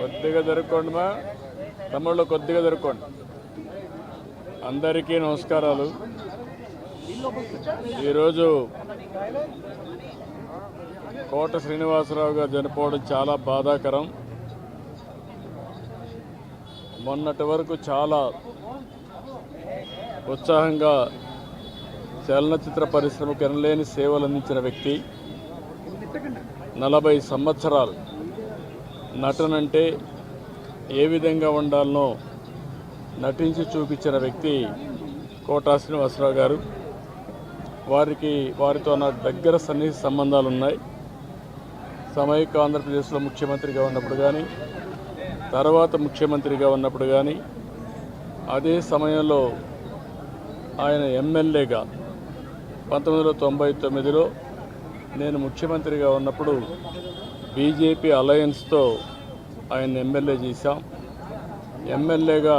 కొద్దిగా జరుక్కోండి మా తమ్ముళ్ళు కొద్దిగా జరుక్కోండి అందరికీ నమస్కారాలు ఈరోజు కోట శ్రీనివాసరావు గారు చనిపోవడం చాలా బాధాకరం మొన్నటి వరకు చాలా ఉత్సాహంగా చలనచిత్ర పరిశ్రమకు ఎనలేని సేవలు అందించిన వ్యక్తి నలభై సంవత్సరాలు నటనంటే ఏ విధంగా ఉండాలనో నటించి చూపించిన వ్యక్తి కోటా శ్రీనివాసరావు గారు వారికి వారితో నా దగ్గర సన్నిహిత సంబంధాలు ఉన్నాయి సమైక్య ఆంధ్రప్రదేశ్లో ముఖ్యమంత్రిగా ఉన్నప్పుడు కానీ తర్వాత ముఖ్యమంత్రిగా ఉన్నప్పుడు కానీ అదే సమయంలో ఆయన ఎమ్మెల్యేగా పంతొమ్మిది వందల తొంభై తొమ్మిదిలో నేను ముఖ్యమంత్రిగా ఉన్నప్పుడు బీజేపీ అలయన్స్తో ఆయన ఎమ్మెల్యే చేశాం ఎమ్మెల్యేగా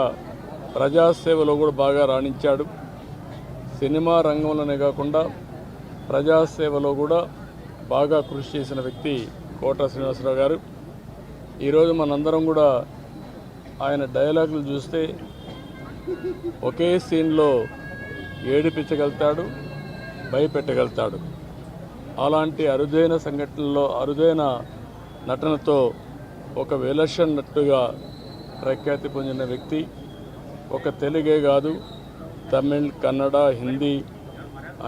ప్రజాసేవలో కూడా బాగా రాణించాడు సినిమా రంగంలోనే కాకుండా ప్రజాసేవలో కూడా బాగా కృషి చేసిన వ్యక్తి కోట శ్రీనివాసరావు గారు ఈరోజు మనందరం కూడా ఆయన డైలాగులు చూస్తే ఒకే సీన్లో ఏడిపించగలుగుతాడు భయపెట్టగలుగుతాడు అలాంటి అరుదైన సంఘటనలో అరుదైన నటనతో ఒక నటుగా ప్రఖ్యాతి పొందిన వ్యక్తి ఒక తెలుగే కాదు తమిళ్ కన్నడ హిందీ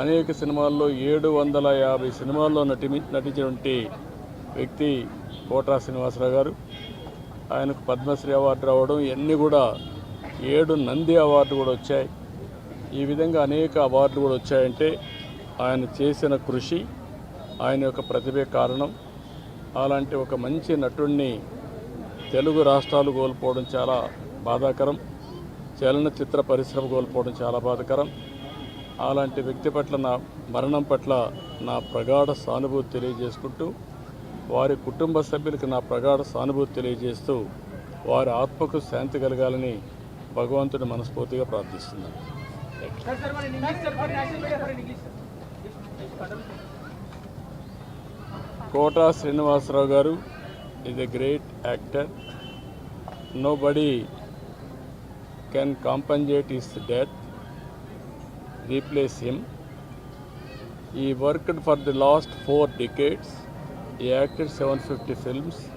అనేక సినిమాల్లో ఏడు వందల యాభై సినిమాల్లో నటి నటించినటువంటి వ్యక్తి కోటా శ్రీనివాసరావు గారు ఆయనకు పద్మశ్రీ అవార్డు రావడం ఇవన్నీ కూడా ఏడు నంది అవార్డు కూడా వచ్చాయి ఈ విధంగా అనేక అవార్డులు కూడా వచ్చాయంటే ఆయన చేసిన కృషి ఆయన యొక్క ప్రతిభ కారణం అలాంటి ఒక మంచి నటుడిని తెలుగు రాష్ట్రాలు కోల్పోవడం చాలా బాధాకరం చలనచిత్ర పరిశ్రమ కోల్పోవడం చాలా బాధాకరం అలాంటి వ్యక్తి పట్ల నా మరణం పట్ల నా ప్రగాఢ సానుభూతి తెలియజేసుకుంటూ వారి కుటుంబ సభ్యులకు నా ప్రగాఢ సానుభూతి తెలియజేస్తూ వారి ఆత్మకు శాంతి కలగాలని భగవంతుడి మనస్ఫూర్తిగా ప్రార్థిస్తున్నాను Kota Srinivasarao garu is a great actor. Nobody can compensate his death, replace him. He worked for the last 4 decades. He acted 750 films.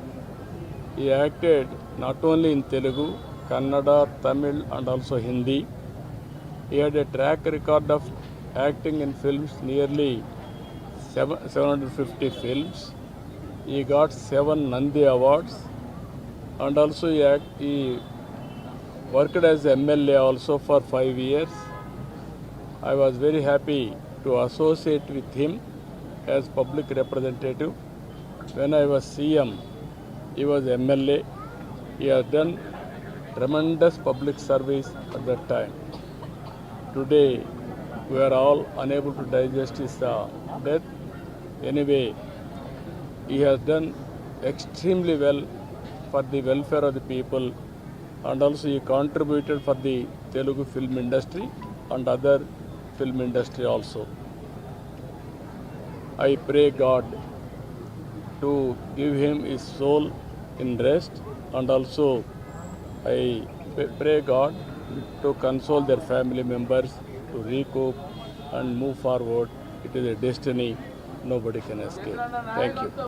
He acted not only in Telugu, Kannada, Tamil and also Hindi. He had a track record of acting in films, nearly 7, 750 films. He got seven Nandi Awards and also he, act, he worked as MLA also for five years. I was very happy to associate with him as public representative. When I was CM, he was MLA. He has done tremendous public service at that time. Today, we are all unable to digest his uh, death. Anyway, he has done extremely well for the welfare of the people and also he contributed for the Telugu film industry and other film industry also. I pray God to give him his soul in rest and also I pray God to console their family members to recoup and move forward. It is a destiny. Nobody can escape. Thank you.